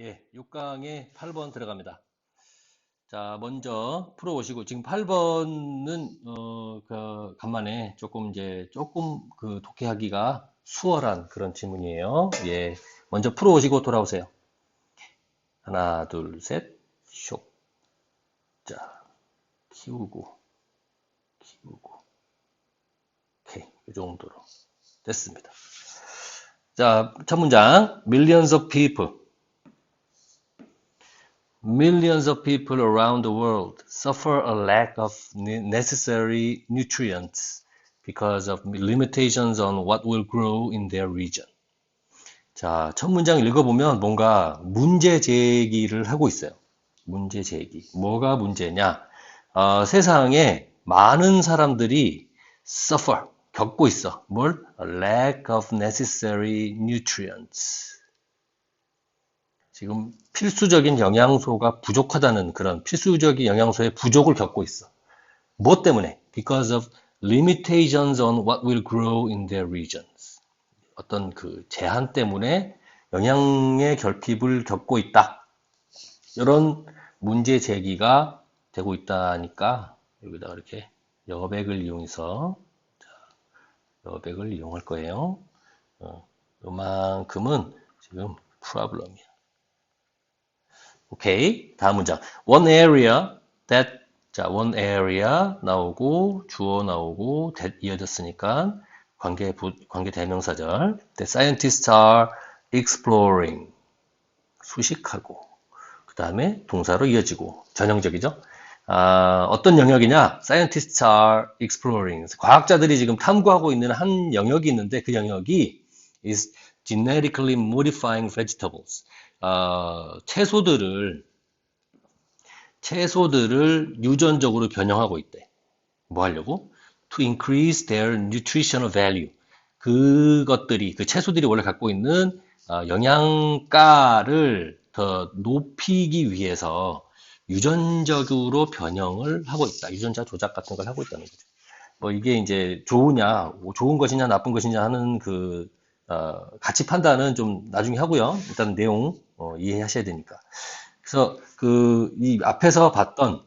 예, 6강에 8번 들어갑니다. 자, 먼저 풀어보시고, 지금 8번은, 어, 그, 간만에 조금 이제, 조금 그 독해하기가 수월한 그런 질문이에요. 예, 먼저 풀어보시고 돌아오세요. 하나, 둘, 셋, 쇽. 자, 키우고, 키우고. 오케이, 이 정도로. 됐습니다. 자, 첫 문장. Millions of people. Millions of people around the world suffer a lack of ne- necessary nutrients because of limitations on what will grow in their region. 자, 첫 문장 읽어보면 뭔가 문제 제기를 하고 있어요. 문제 제기. 뭐가 문제냐? 어, 세상에 많은 사람들이 suffer, 겪고 있어. 뭘? A lack of necessary nutrients. 지금 필수적인 영양소가 부족하다는 그런 필수적인 영양소의 부족을 겪고 있어. 뭐 때문에? Because of limitations on what will grow in their regions. 어떤 그 제한 때문에 영양의 결핍을 겪고 있다. 이런 문제 제기가 되고 있다니까 여기다 이렇게 여백을 이용해서 자, 여백을 이용할 거예요. 어, 요만큼은 지금 프로블럼이야. 오케이. 다음 문장. One area that 자, one area 나오고 주어 나오고 that 이어졌으니까 관계 부, 관계 대명사절. The scientists are exploring 수식하고 그 다음에 동사로 이어지고 전형적이죠. 아, 어떤 영역이냐? Scientists are exploring. 과학자들이 지금 탐구하고 있는 한 영역이 있는데 그 영역이 is genetically modifying vegetables. 어, 채소들을 채소들을 유전적으로 변형하고 있대. 뭐 하려고? To increase their nutritional value. 그것들이 그 채소들이 원래 갖고 있는 어, 영양가를 더 높이기 위해서 유전적으로 변형을 하고 있다. 유전자 조작 같은 걸 하고 있다는 거죠. 뭐 이게 이제 좋으냐, 뭐 좋은 것이냐, 나쁜 것이냐 하는 그 어, 가치 판단은 좀 나중에 하고요. 일단 내용 어, 이해하셔야 되니까. 그래서 그 이 앞에서 봤던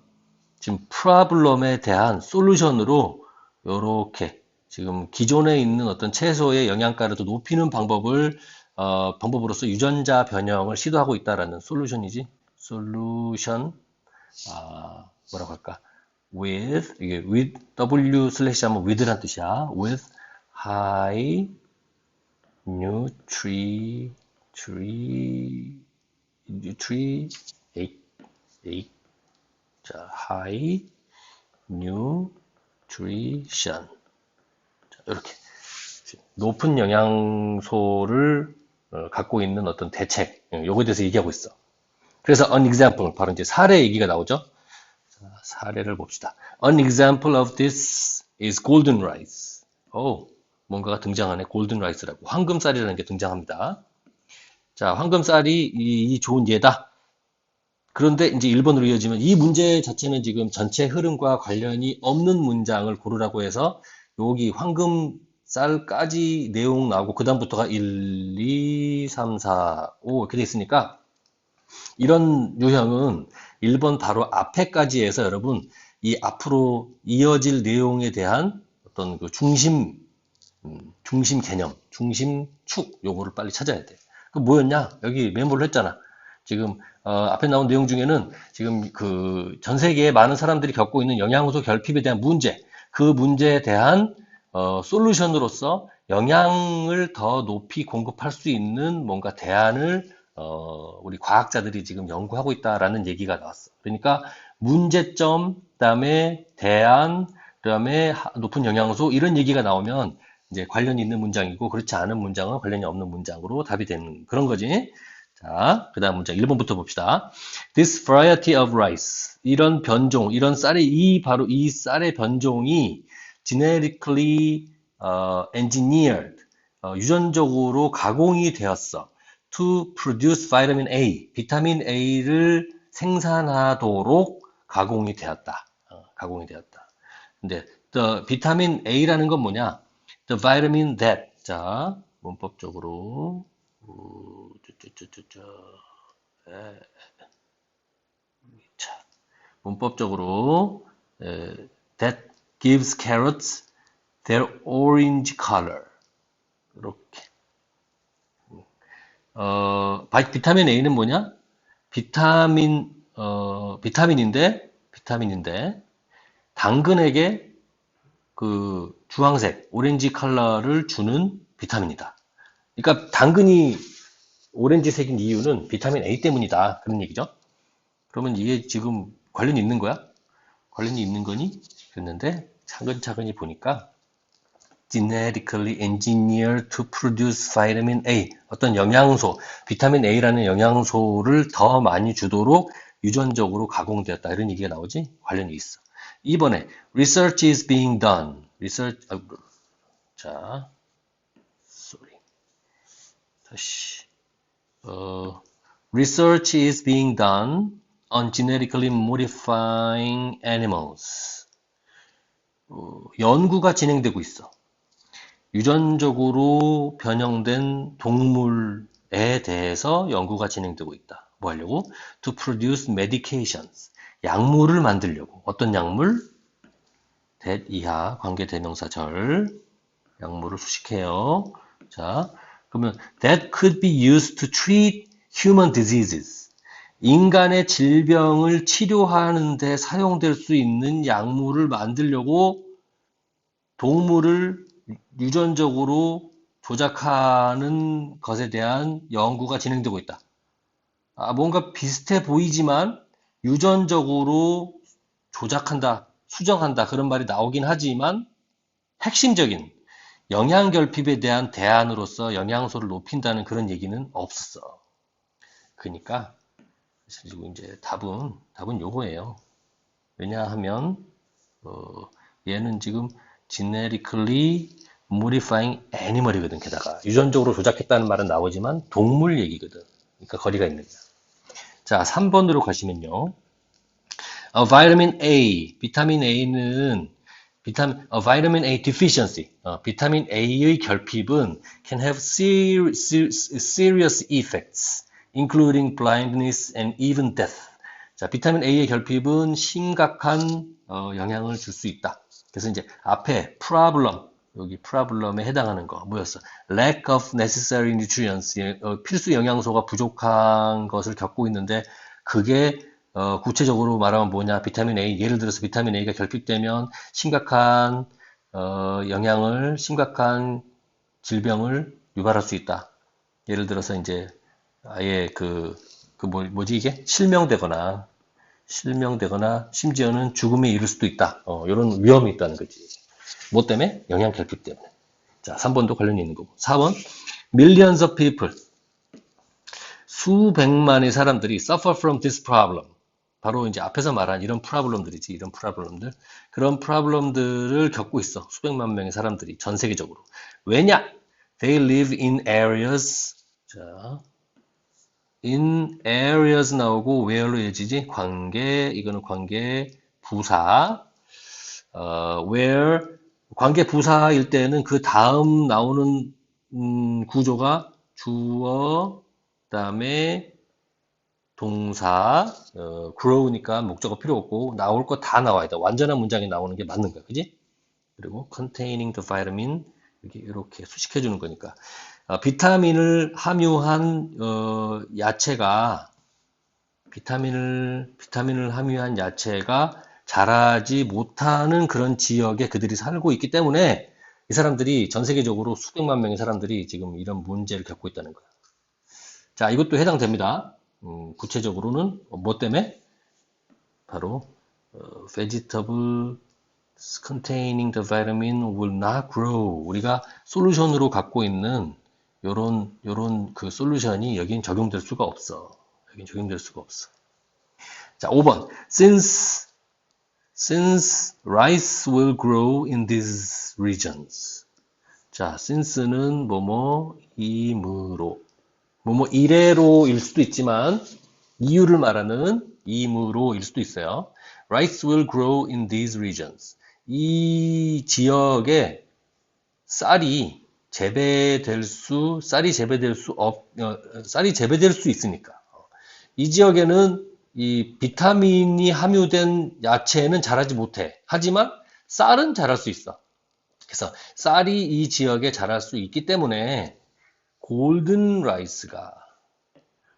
지금 프라블럼에 대한 솔루션으로 이렇게 지금 기존에 있는 어떤 채소의 영양가를 더 높이는 방법을 어, 방법으로서 유전자 변형을 시도하고 있다라는 솔루션이지. 솔루션 아, 뭐라고 할까? with 이게 with w 슬래시 하면 with란 뜻이야. with high nutri tree nutri eight eight 자 이렇게 높은 영양소를 어, 갖고 있는 어떤 대책 요거에 대해서 얘기하고 있어. 그래서 an example 바로 이제 사례 얘기가 나오죠. 자, 사례를 봅시다. An example of this is golden rice. 오, 뭔가가 등장하네. 골든 라이스라고. 황금쌀이라는 게 등장합니다. 자, 황금쌀이 이, 이 좋은 예다. 그런데 이제 1번으로 이어지면 이 문제 자체는 지금 전체 흐름과 관련이 없는 문장을 고르라고 해서 여기 황금쌀까지 내용 나오고 그 다음부터가 1, 2, 3, 4, 5 이렇게 돼 있으니까 이런 유형은 1번 바로 앞에까지 해서 여러분 이 앞으로 이어질 내용에 대한 어떤 그 중심 음, 중심 개념, 중심 축 요거를 빨리 찾아야 돼. 그 뭐였냐? 여기 메모를 했잖아. 지금 어, 앞에 나온 내용 중에는 지금 그 전 세계에 많은 사람들이 겪고 있는 영양소 결핍에 대한 문제, 그 문제에 대한 어, 솔루션으로서 영양을 더 높이 공급할 수 있는 뭔가 대안을 어, 우리 과학자들이 지금 연구하고 있다라는 얘기가 나왔어. 그러니까 문제점, 그다음에 대안, 그다음에 높은 영양소 이런 얘기가 나오면 이제 관련이 있는 문장이고 그렇지 않은 문장은 관련이 없는 문장으로 답이 되는 그런 거지. 자, 그 다음 문장 1번부터 봅시다. This variety of rice. 이런 변종, 이런 쌀의, 이, 바로 이 쌀의 변종이 genetically uh, engineered, 어, 유전적으로 가공이 되었어. To produce vitamin A. 비타민 A를 생산하도록 가공이 되었다. 어, 가공이 되었다. 근데 비타민 A라는 건 뭐냐? The vitamin that 자 문법적으로 어, 쩌쩌쩌쩌 자, 문법적으로 에, that gives carrots their orange color. 이렇게. 어, 비타민 A는 뭐냐? 비타민 어, 비타민인데 비타민인데 당근에게 그 주황색 오렌지 컬러를 주는 비타민이다. 그러니까 당근이 오렌지색인 이유는 비타민 A 때문이다. 그런 얘기죠. 그러면 이게 지금 관련이 있는 거야? 관련이 있는 거니? 그랬는데 차근차근히 보니까 genetically engineered to produce vitamin A 어떤 영양소, 비타민 A라는 영양소를 더 많이 주도록 유전적으로 가공되었다. 이런 얘기가 나오지? 관련이 있어. 이번에 research is being done. research 아, 자, sorry. 다시 어, research is being done on genetically modifying animals. 어, 연구가 진행되고 있어. 유전적으로 변형된 동물에 대해서 연구가 진행되고 있다. 뭐 하려고? To produce medications. 약물을 만들려고. 어떤 약물? that 이하 관계 대명사 절. 약물을 수식해요. 자, 그러면 that could be used to treat human diseases. 인간의 질병을 치료하는 데 사용될 수 있는 약물을 만들려고 동물을 유전적으로 조작하는 것에 대한 연구가 진행되고 있다. 아, 뭔가 비슷해 보이지만 유전적으로 조작한다, 수정한다 그런 말이 나오긴 하지만 핵심적인 영양 결핍에 대한 대안으로서 영양소를 높인다는 그런 얘기는 없었어. 그러니까 그리고 이제 답은 답은 요거예요. 왜냐하면 어, 얘는 지금 genetically modifying animal이거든. 게다가 유전적으로 조작했다는 말은 나오지만 동물 얘기거든. 그러니까 거리가 있는 거야. 자, 3번으로 가시면요. 어, vitamin A, 비타민 A는 비타민, 어, vitamin A deficiency, 어, 비타민 A의 결핍은 can have serious, serious effects, including blindness and even death. 자, 비타민 A의 결핍은 심각한 어, 영향을 줄 수 있다. 그래서 이제 앞에 problem, 여기 problem에 해당하는 거 뭐였어? lack of necessary nutrients, 어, 필수 영양소가 부족한 것을 겪고 있는데 그게 어, 구체적으로 말하면 뭐냐? 비타민 A, 예를 들어서 비타민 A가 결핍되면 심각한 어, 영향을, 심각한 질병을 유발할 수 있다. 예를 들어서 이제 아예 그, 그 뭐, 뭐지 이게? 실명되거나, 실명되거나, 심지어는 죽음에 이를 수도 있다. 어, 이런 위험이 있다는 거지. 뭐 때문에? 영양 결핍 때문에. 자, 3번도 관련이 있는 거고. 4번, millions of people. 수백만의 사람들이 suffer from this problem. 바로 이제 앞에서 말한 이런 프라블럼들이지, 이런 프라블럼들. 그런 프라블럼들을 겪고 있어. 수백만 명의 사람들이 전 세계적으로. 왜냐? They live in areas. 자, in areas 나오고 where로 이어지지? 관계, 이거는 관계, 부사. 어, where, 관계 부사일 때는 그 다음 나오는 음, 구조가 주어, 그 다음에 동사, 어, grow니까 목적어 필요 없고 나올 거 다 나와야 돼. 완전한 문장이 나오는 게 맞는 거야. 그지? 그리고 containing the vitamin 이렇게, 이렇게 수식해 주는 거니까. 어, 비타민을 함유한 어, 야채가 비타민을 비타민을 함유한 야채가 자라지 못하는 그런 지역에 그들이 살고 있기 때문에 이 사람들이 전 세계적으로 수백만 명의 사람들이 지금 이런 문제를 겪고 있다는 거야. 자, 이것도 해당됩니다. 음, 구체적으로는 뭐 때문에? 바로 어, vegetable containing the vitamin will not grow. 우리가 솔루션으로 갖고 있는 요런 요런 그 솔루션이 여긴 적용될 수가 없어. 여긴 적용될 수가 없어. 자, 5번. Since since rice will grow in these regions. 자, since는 뭐뭐 이므로 뭐뭐 이래로일 수도 있지만 이유를 말하는 이므로일 수도 있어요. Rice will grow in these regions. 이 지역에 쌀이 재배될 수, 쌀이 재배될 수 없, 어, 쌀이 재배될 수 있으니까. 이 지역에는 이 비타민이 함유된 야채는 자라지 못해. 하지만 쌀은 자랄 수 있어. 그래서 쌀이 이 지역에 자랄 수 있기 때문에 골든 라이스가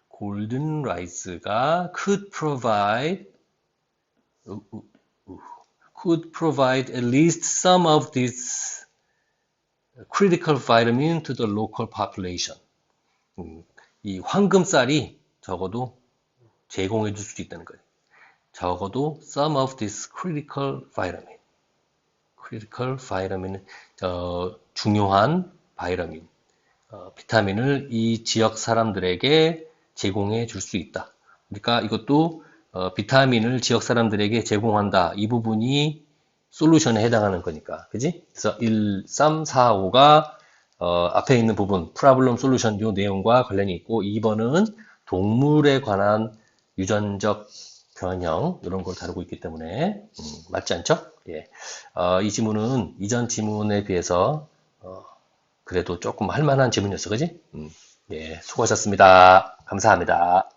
골든 라이스가 could provide could provide at least some of this critical vitamin to the local population. 음, 이 황금쌀이 적어도 제공해 줄 수 있다는 거예요. 적어도 some of this critical vitamin. critical vitamin, 어, 중요한 바이러민, 어, 비타민을 이 지역 사람들에게 제공해 줄 수 있다. 그러니까 이것도 어, 비타민을 지역 사람들에게 제공한다. 이 부분이 솔루션에 해당하는 거니까. 그지? 그래서 1, 3, 4, 5가 어, 앞에 있는 부분, 프라블럼 솔루션 요 내용과 관련이 있고 2번은 동물에 관한 유전적 변형 이런 걸 다루고 있기 때문에 음, 맞지 않죠? 예. 어, 이 지문은 이전 지문에 비해서 어, 그래도 조금 할 만한 지문이었어, 그지? 음, 예, 수고하셨습니다. 감사합니다.